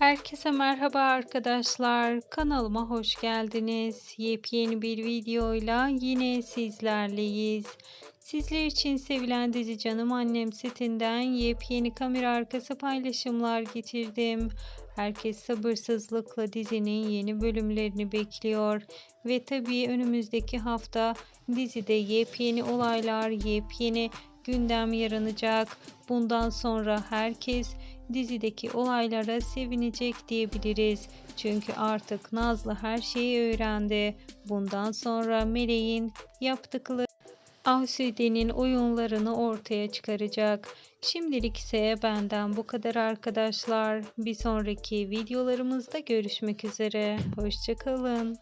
Herkese merhaba arkadaşlar. Kanalıma hoş geldiniz. Yepyeni bir videoyla yine sizlerleyiz. Sizler için sevilen dizi Canım Annem setinden yepyeni kamera arkası paylaşımlar getirdim. Herkes sabırsızlıkla dizinin yeni bölümlerini bekliyor. Ve tabii önümüzdeki hafta dizide yepyeni olaylar, yepyeni gündem yaranacak. Bundan sonra herkes dizideki olaylara sevinecek diyebiliriz. Çünkü artık Nazlı her şeyi öğrendi. Bundan sonra Meleğin yaptıkları Asude'nin oyunlarını ortaya çıkaracak. Şimdilik ise benden bu kadar arkadaşlar. Bir sonraki videolarımızda görüşmek üzere. Hoşçakalın.